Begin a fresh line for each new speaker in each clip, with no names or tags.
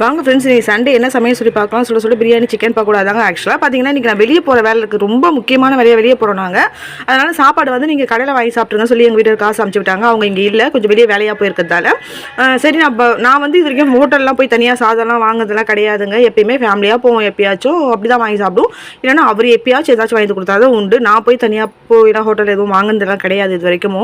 வாங்க ஃப்ரெண்ட்ஸ் நீங்கள் சண்டே என்ன சமையல் சொல்லி பார்க்கலாம். சொல்ல சொல்ல பிரியாணி சிக்கன் பக்கோடாதாங்க ஆக்சுவலாக பார்த்தீங்கன்னா இன்றைக்கி நான் வெளியே போகிற வேலை இருக்குது ரொம்ப முக்கியமான வேலையை வெளியே போகிறோம் நாங்கள் அதனால் சாப்பாடு வந்து நீங்கள் கடையில் வாங்கி சாப்பிட்ருங்க சொல்லி எங்கள் வீட்டில் காசு அமுச்சு விட்டாங்க. அவங்க இங்கே இல்லை. கொஞ்சம் வெளியே வேலையாக போயிருக்கிறதால. சரி நான் நான் வந்து இது வரைக்கும் ஹோட்டல்லாம் போய் தனியாக சாதம்லாம் வாங்குறதுலாம் கிடையாதுங்க. எப்பயுமே ஃபேமிலியாக போவோம் எப்பயாச்சும். அப்படி தான் வாங்கி சாப்பிடுவோம். இல்லைன்னா அவர் எப்பயாச்சும் ஏதாச்சும் வாங்கி கொடுத்தாதான் உண்டு. நான் போய் தனியாக போய் ஹோட்டல் எதுவும் வாங்குனதெல்லாம் கிடையாது இது வரைக்கும்.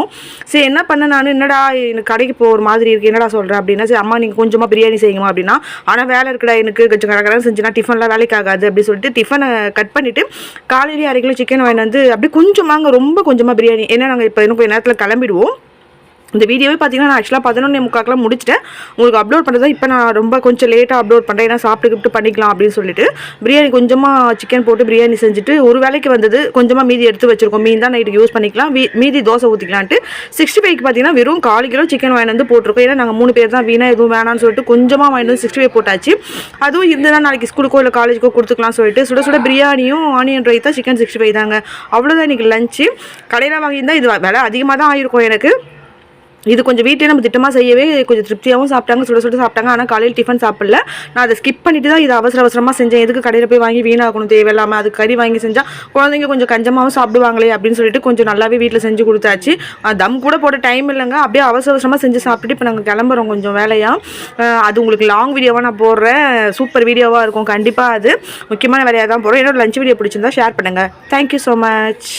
சரி என்ன பண்ண நான்? என்னடா எனக்கு கடைக்கு போகிற மாதிரி இருக்குது என்னடா சொல்கிறேன் அப்படின்னா சரி அம்மா நீங்கள் கொஞ்சமாக பிரியாணி செய்யுமா அப்படின்னா ஆனால் வேலை இருக்கடா எனக்கு கொஞ்சம் கடற்கரை செஞ்சுனா டிஃபன்லாம் வேலைக்கு ஆகாது அப்படின்னு சொல்லிட்டு டிஃபனை கட் பண்ணிவிட்டு காலையிலேயே அரை கிலோ சிக்கன் வாங்கிட்டு வந்து அப்படி கொஞ்சமாங்க ரொம்ப கொஞ்சமாக பிரியாணி. ஏன்னா நாங்கள் இப்போ இன்னும் கொஞ்சம் நேரத்தில் கிளம்பிடுவோம். இந்த வீடியோவே பார்த்தீங்கன்னா நான் ஆக்சுவலாக பதினொன்றே முக்காக்கெலாம் முடிச்சிட்டேன். உங்களுக்கு அப்லோட் பண்ணுறது இப்போ நான் ரொம்ப கொஞ்சம் லேட்டாக அப்லோட் பண்ணுறேன் ஏன்னா சாப்பிட்டு கிப்ட்டு பண்ணிக்கலாம் அப்படின்னு சொல்லிட்டு. பிரியாணி கொஞ்சமாக சிக்கன் போட்டு பிரியாணி செஞ்சுட்டு ஒரு வேலைக்கு வந்தது கொஞ்சமாக மீதி எடுத்து வச்சிருக்கோம். மீன் தான் நைட்டுக்கு யூஸ் பண்ணிக்கலாம். மீதி தோசை ஊற்றிக்கலான்ட்டு சிக்ஸ்டி ஃபைவ்க்கு பார்த்தீங்கன்னா வெறும் கால் கிலோ சிக்கன் வாங்கிட்டு வந்து போட்டிருக்கோம். ஏன்னா நாங்கள் மூணு பேர் தான். வீணாக எதுவும் வேணாம்னு சொல்லிட்டு கொஞ்சமாக வாங்கிட்டு வந்து சிக்ஸ்டி ஃபைவ் போட்டாச்சு. அதுவும் இருந்ததுனா நாளைக்கு ஸ்கூலுக்கோ இல்லை காலேஜுக்கோ கொடுத்துக்கலாம் சொல்லிட்டு சுட சுட பிரியாணியும் onion raita chicken sixty five தாங்க. அவ்வளோதான் இன்றைக்கி லஞ்சு கடையில் வாங்கியிருந்தால் இது விலை அதிகமாக தான் ஆயிருக்கும் எனக்கு. இது கொஞ்சம் வீட்டிலே நம்ம திட்டமாக செய்யவே கொஞ்சம் திருப்தியாகவும் சாப்பிட்டாங்க சுட சுட சாப்பிட்டாங்க. ஆனால் காலையில் டிஃபன் சாப்பிடல. நான் அதை ஸ்கிப் பண்ணிட்டு தான் இது அவசர அவசரமாக செஞ்சேன். எதுக்கு கடையில் போய் வாங்கி வீணாகணும் தேவையில்லாமல் அது கறி வாங்கி செஞ்சால் குழந்தைங்க கொஞ்சம் கஞ்சமாகவும் சாப்பிடுவாங்களே அப்படின்னு சொல்லிட்டு கொஞ்சம் நல்லாவே வீட்டில் செஞ்சு கொடுத்தாச்சு. தம் கூட போட டைம் இல்லைங்க. அப்படியே அவசர அவசரமாக செஞ்சு சாப்பிட்டுட்டு இப்போ நாங்கள் கிளம்புறோம் கொஞ்சம் வேலையாக அது உங்களுக்கு லாங் வீடியோவாக நான் போடுறேன். சூப்பர் வீடியோவாக இருக்கும். கண்டிப்பாக அது. முக்கியமான வேலையாக தான் போகிறோம் என்னோட லஞ்ச் வீடியோ பிடிச்சிருந்தா ஷேர் பண்ணுங்கள் தேங்க்யூ ஸோ மச்